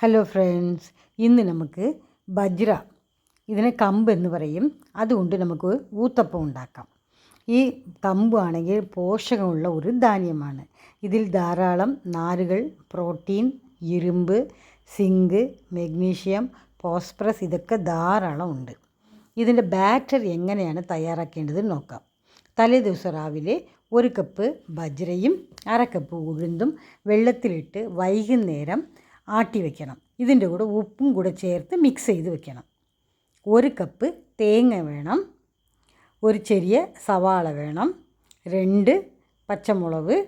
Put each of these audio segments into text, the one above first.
Hello friends ഇന്ന് നമുക്ക് ബജ്ര ഇതിനെ കമ്പ് എന്ന് പറയും. അതുകൊണ്ട് നമുക്ക് ഊത്തപ്പം ഉണ്ടാക്കാം. ഈ കമ്പ് ആണെങ്കിൽ പോഷകമുള്ള ഒരു ധാന്യമാണ്. ഇതിൽ ധാരാളം നാരുകൾ പ്രോട്ടീൻ ഇരുമ്പ് സിങ്ക് മെഗ്നീഷ്യം ഫോസ്ഫറസ് ഇതൊക്കെ ധാരാളം ഉണ്ട്. ഇതിന്റെ ബാറ്റർ എങ്ങനെയാണ് തയ്യാറാക്കേണ്ടത് നോക്കാം. തലേ ദിവസം രാവിലെ ഒരു കപ്പ് ബജ്രയും അര കപ്പ് ഉഴുന്നും വെള്ളത്തിലിട്ട് വൈകുന്നേരം ആട്ടി വെക്കണം. ഇതിന്റെ കൂടെ ഉപ്പും കൂടെ ചേർത്ത് മിക്സ് ചെയ്ത് വെക്കണം. ഒരു കപ്പ് തേങ്ങ വേണം. ഒരു ചെറിയ സവാള വേണം. രണ്ട് പച്ചമുളക്.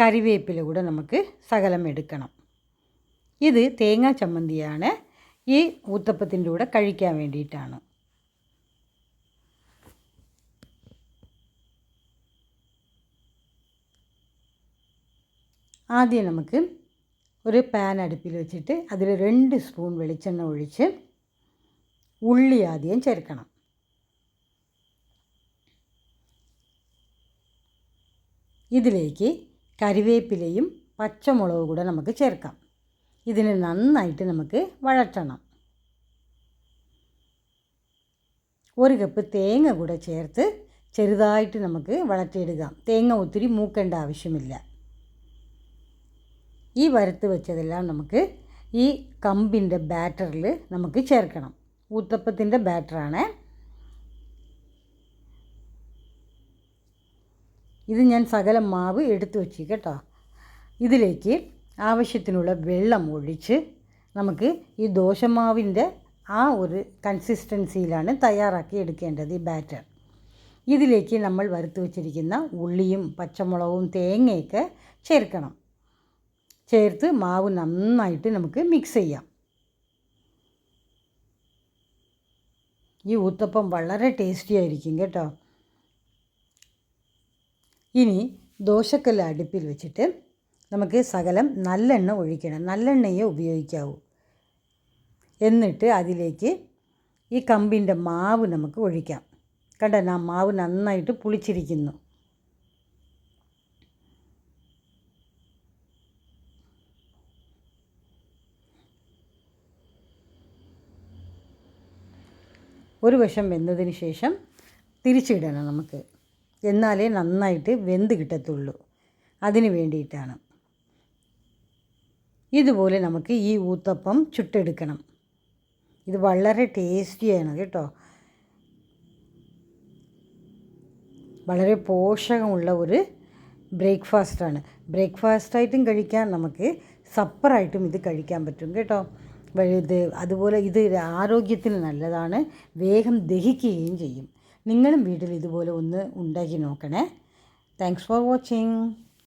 കറിവേപ്പില കൂടെ നമുക്ക് സകലം എടുക്കണം. ഇത് തേങ്ങാ ചമ്മന്തിയാണ്. ഈ ഊത്തപ്പത്തിന്റെ കൂടെ കഴിക്കാൻ വേണ്ടിയിട്ടാണ്. ആദ്യം നമുക്ക് ഒരു പാൻ അടുപ്പിൽ വെച്ചിട്ട് അതിൽ രണ്ട് സ്പൂൺ വെളിച്ചെണ്ണ ഒഴിച്ച് ഉള്ളി ആദ്യം ചേർക്കണം. ഇതിലേക്ക് കരിവേപ്പിലയും പച്ചമുളകും കൂടെ നമുക്ക് ചേർക്കാം. ഇതിന് നന്നായിട്ട് നമുക്ക് വഴറ്റണം. ഒരു കപ്പ് തേങ്ങ കൂടെ ചേർത്ത് ചെറുതായിട്ട് നമുക്ക് വഴറ്റിയെടുക്കാം. തേങ്ങ ഒത്തിരി മൂക്കേണ്ട ആവശ്യമില്ല. ഈ വറുത്ത് വെച്ചതെല്ലാം നമുക്ക് ഈ കമ്പിന്റെ ബാറ്ററിൽ നമുക്ക് ചേർക്കണം. ഊത്തപ്പത്തിന്റെ ബാറ്ററാണ്. ഇത് ഞാൻ സകല മാവ് എടുത്തു വെച്ചു കേട്ടോ. ഇതിലേക്ക് ആവശ്യത്തിനുള്ള വെള്ളം ഒഴിച്ച് നമുക്ക് ഈ ദോശമാവിന്റെ ആ ഒരു കൺസിസ്റ്റൻസിയിലാണ് തയ്യാറാക്കി എടുക്കേണ്ടത് ഈ ബാറ്റർ. ഇതിലേക്ക് നമ്മൾ വറുത്ത് വച്ചിരിക്കുന്ന ഉള്ളിയും പച്ചമുളകും തേങ്ങയൊക്കെ ചേർക്കണം. ചേർത്ത് മാവ് നന്നായിട്ട് നമുക്ക് മിക്സ് ചെയ്യാം. ഈ ഊത്തപ്പം വളരെ ടേസ്റ്റി ആയിരിക്കും കേട്ടോ. ഇനി ദോശക്കല്ല് അടുപ്പിൽ വെച്ചിട്ട് നമുക്ക് സകലം നല്ലെണ്ണ ഒഴിക്കണം. നല്ലെണ്ണയെ ഉപയോഗിക്കാവൂ. എന്നിട്ട് അതിലേക്ക് ഈ കമ്പിന്റെ മാവ് നമുക്ക് ഒഴിക്കാം. കണ്ടോ? മാവ് നന്നായിട്ട് പുളിച്ചിരിക്കുന്നു. ഒരു വശം വെന്തതിന് ശേഷം തിരിച്ചിടണം നമുക്ക്. എന്നാലേ നന്നായിട്ട് വെന്ത് കിട്ടത്തുള്ളൂ. അതിന് വേണ്ടിയിട്ടാണ്. ഇതുപോലെ നമുക്ക് ഈ ഊത്തപ്പം ചുട്ടെടുക്കണം. ഇത് വളരെ ടേസ്റ്റിയാണ് കേട്ടോ. വളരെ പോഷകമുള്ള ഒരു ബ്രേക്ക്ഫാസ്റ്റാണ്. ബ്രേക്ക്ഫാസ്റ്റായിട്ടും കഴിക്കാം. നമുക്ക് സപ്പറായിട്ടും ഇത് കഴിക്കാൻ പറ്റും കേട്ടോ. ഇത് അതുപോലെ ഇത് ആരോഗ്യത്തിന് നല്ലതാണ്. വേഗം ദഹിക്കുകയും ചെയ്യും. നിങ്ങളും വീട്ടിൽ ഇതുപോലെ ഒന്ന് ഉണ്ടാക്കി നോക്കണേ. Thanks for watching